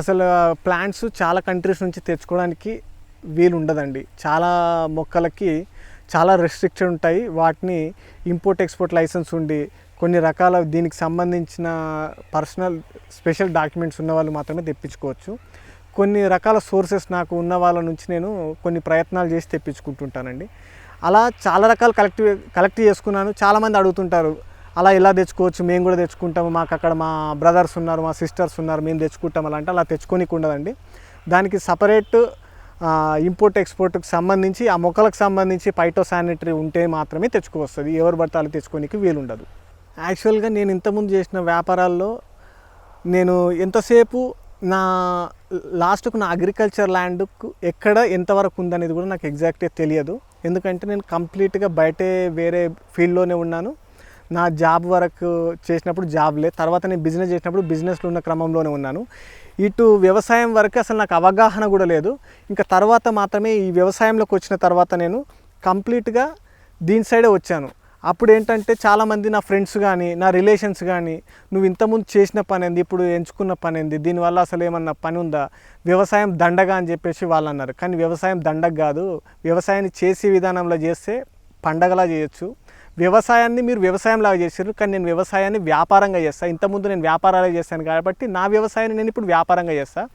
అసలు ప్లాంట్స్ చాలా కంట్రీస్ నుంచి తెచ్చుకోవడానికి వీలు ఉండదండి చాలా మొక్కలకి చాలా రెస్ట్రిక్షన్ ఉంటాయి. వాటిని ఇంపోర్ట్ ఎక్స్పోర్ట్ లైసెన్స్ ఉండి కొన్ని రకాల దీనికి సంబంధించిన పర్సనల్ స్పెషల్ డాక్యుమెంట్స్ ఉన్న వాళ్ళు మాత్రమే తెప్పించుకోవచ్చు. కొన్ని రకాల సోర్సెస్ నాకు ఉన్న వాళ్ళ నుంచి నేను కొన్ని ప్రయత్నాలు చేసి తెప్పించుకుంటుంటానండి. అలా చాలా రకాలు కలెక్ట్ కలెక్ట్ చేసుకున్నాను. చాలామంది అడుగుతుంటారు అలా ఇలా తెచ్చుకోవచ్చు? మేము కూడా తెచ్చుకుంటాము. మాకు అక్కడ మా బ్రదర్స్ ఉన్నారు మా సిస్టర్స్ ఉన్నారు మేము తెచ్చుకుంటాం అలా అంటే అలా తెచ్చుకోనికి ఉండదండి. దానికి సపరేట్ ఇంపోర్ట్ ఎక్స్పోర్ట్కి సంబంధించి ఆ మొక్కలకు సంబంధించి పైటో శానిటరీ ఉంటే మాత్రమే తెచ్చుకోవస్తుంది. ఎవరు పడితే వాళ్ళు తెచ్చుకోనికి వీలుండదు. యాక్చువల్గా నేను ఇంతకుముందు చేసిన వ్యాపారాల్లో నేను ఎంతసేపు నా లాస్ట్కు నా అగ్రికల్చర్ ల్యాండ్కు ఎక్కడ ఎంతవరకు ఉందనేది కూడా నాకు ఎగ్జాక్ట్గా తెలియదు. ఎందుకంటే నేను కంప్లీట్గా బయటే వేరే ఫీల్డ్లోనే ఉన్నాను. నా జాబ్ వరకు చేసినప్పుడు జాబ్లే తర్వాత నేను బిజినెస్ చేసినప్పుడు బిజినెస్లో ఉన్న క్రమంలోనే ఉన్నాను. ఇటు వ్యవసాయం వరకు అసలు నాకు అవగాహన కూడా లేదు. ఇంకా తర్వాత మాత్రమే ఈ వ్యవసాయంలోకి వచ్చిన తర్వాత నేను కంప్లీట్గా దీని సైడే వచ్చాను. అప్పుడు ఏంటంటే చాలామంది నా ఫ్రెండ్స్ కానీ నా రిలేషన్స్ కానీ నువ్వు ఇంతకుముందు చేసిన పని ఏంది? ఇప్పుడు ఎంచుకున్న పని ఏంది? దీనివల్ల అసలు ఏమన్నా పని ఉందా? వ్యవసాయం దండగా అని చెప్పేసి వాళ్ళు అన్నారు. కానీ వ్యవసాయం దండగ కాదు. వ్యవసాయాన్ని చేసే విధానంలో చేస్తే పండగలా చేయొచ్చు. వ్యవసాయాన్ని మీరు వ్యవసాయంలాగా చేశారు కానీ నేను వ్యవసాయాన్ని వ్యాపారంగా చేస్తాను ఇంతకుముందు నేను వ్యాపారాలు చేశాను కాబట్టి నా వ్యవసాయాన్ని నేను ఇప్పుడు వ్యాపారంగా చేస్తాను